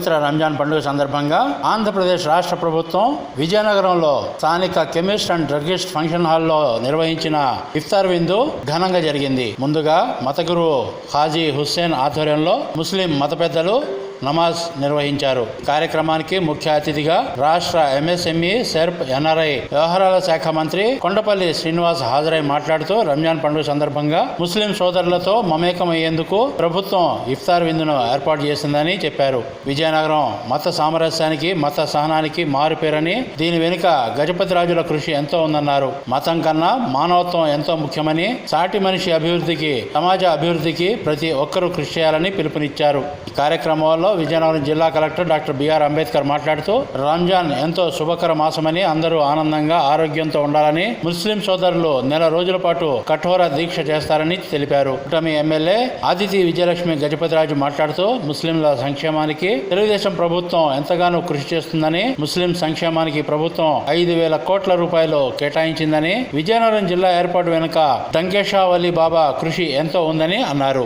పవిత్ర రంజాన్ పండుగ సందర్భంగా ఆంధ్రప్రదేశ్ రాష్ట్ర ప్రభుత్వం విజయనగరంలో స్థానిక కెమిస్ట్ అండ్ డ్రగిస్ట్ ఫంక్షన్ హాల్లో నిర్వహించిన ఇఫ్తార్ విందు ఘనంగా జరిగింది. ముందుగా మత గురువు హాజీ హుస్సేన్ ఆధ్వర్యంలో ముస్లిం మత పెద్దలు నమాజ్ నిర్వహించారు. కార్యక్రమానికి ముఖ్య అతిథిగా రాష్ట్ర ఎంఎస్ఎంఈ సెర్ప్ ఎన్ఆర్ఐ వ్యవహారాల శాఖ మంత్రి కొండపల్లి శ్రీనివాస్ హాజరై మాట్లాడుతూ రంజాన్ పండుగ సందర్భంగా ముస్లిం సోదరులతో మమేకమయ్యేందుకు ప్రభుత్వం ఇఫ్తార్ విందును ఏర్పాటు చేసిందని చెప్పారు. విజయనగరం మత సామరస్యానికి మత సహనానికి మారుపేరని దీని వెనుక గజపతి రాజుల కృషి ఎంతో ఉందన్నారు. మతం కన్నా మానవత్వం ఎంతో ముఖ్యమని సాటి మనిషి అభివృద్ధికి సమాజ అభివృద్ధికి ప్రతి ఒక్కరూ కృషి చేయాలని పిలుపునిచ్చారు. ఈ కార్యక్రమంలో విజయనగరం జిల్లా కలెక్టర్ డాక్టర్ బిఆర్ అంబేద్కర్ మాట్లాడుతూ రంజాన్ ఎంతో శుభకర మాసమని అందరూ ఆనందంగా ఆరోగ్యంతో ఉండాలని ముస్లిం సోదరులు నెల రోజుల పాటు కఠోర దీక్ష చేస్తారని తెలిపారు. కూటమి ఎమ్మెల్యే ఆదితి విజయలక్ష్మి గజపతిరాజు మాట్లాడుతూ ముస్లింల సంక్షేమానికి తెలుగుదేశం ప్రభుత్వం ఎంతగానో కృషి చేస్తుందని ముస్లిం సంక్షేమానికి ప్రభుత్వం ఐదు వేల కోట్ల రూపాయలు కేటాయించిందని విజయనగరం జిల్లా ఏర్పాటు వెనుక డంకేషా బాబా కృషి ఎంతో ఉందని అన్నారు.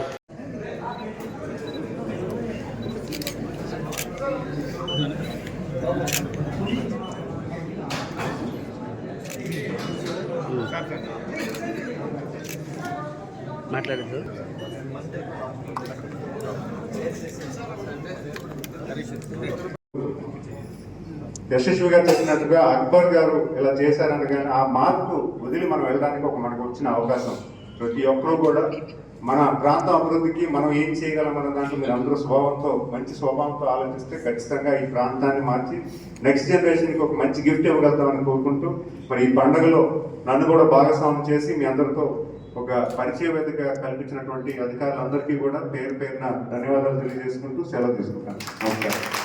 మాట్లాడద్దు. గారు చెప్పినట్టుగా అక్బర్ గారు ఇలా చేశారనగానే ఆ మార్పు వదిలి మనం వెళ్ళడానికి ఒక మనకు వచ్చిన అవకాశం. ప్రతి ఒక్కరూ కూడా మన ప్రాంత అభివృద్ధికి మనం ఏం చేయగలం అన్న దాంట్లో మీరు అందరూ స్వభావంతో మంచి స్వభావంతో ఆలోచిస్తే ఖచ్చితంగా ఈ ప్రాంతాన్ని మార్చి నెక్స్ట్ జనరేషన్కి ఒక మంచి గిఫ్ట్ ఇవ్వగలుగుతామని కోరుకుంటూ మరి ఈ పండుగలో నన్ను కూడా భాగస్వామ్యం చేసి మీ అందరితో ఒక పరిచయ వేదిక కల్పించినటువంటి అధికారులందరికీ కూడా పేరు పేరున ధన్యవాదాలు తెలియజేసుకుంటూ సెలవు తీసుకుంటాను. నమస్కారం.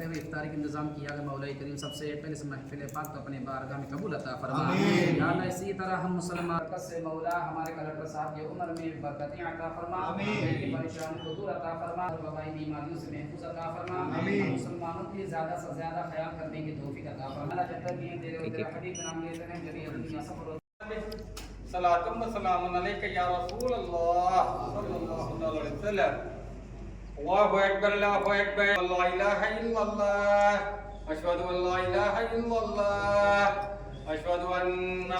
کرتے ہوئے افطاری کا انتظام کیا گیا مولا کریم سب سے۔ پہلے سے محفل پاک تو اپنے بارگاہ میں قبول عطا فرما یا اللہ اسی طرح ہم مسلمان سے مولا ہمارے کلکٹر صاحب کی عمر میں برکتیں عطا فرما۔ پریشانی کو دور عطا فرما۔ اور وبائی بیماریوں سے محفوظ عطا فرما۔ مسلمانوں کے زیادہ سے زیادہ خیال کرنے کی توفیق عطا فرما۔ اللہ جب تک یہ تیرے تیرا حبیب کا نام لیتے ہیں جب یہ اپنی سفر صلاتم و سلام علیکہ یا رسول اللہ صلی اللہ علیہ وسلم۔ الله أكبر الله أكبر. لا إله إلا الله. أشهد أن لا إله إلا الله. أشهد أن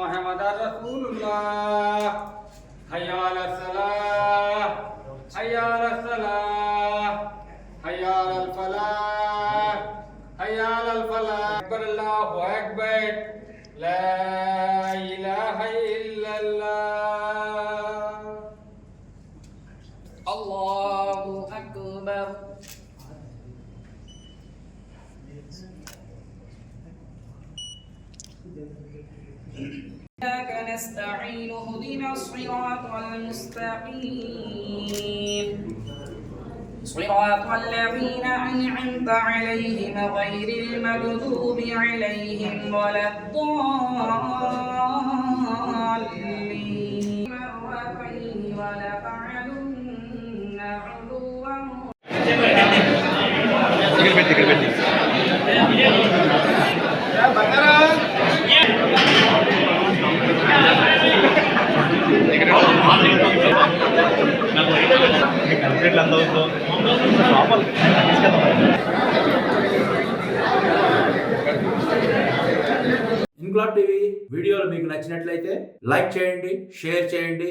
محمد رسول الله حي على الصلاة. حي على الصلاة. حي على الفلاح. حي على الفلاح. أكبر الله أكبر. لا إله إلا الله. الله أكبر. إياك نستعين اهدنا الصراط المستقيم. صراط الذين أنعمت عليهم غير المغضوب عليهم ولا الضالين. مرتين ولتعلن ఇంక్లాబ్ టీవీ వీడియోలు మీకు నచ్చినట్లయితే లైక్ చేయండి షేర్ చేయండి.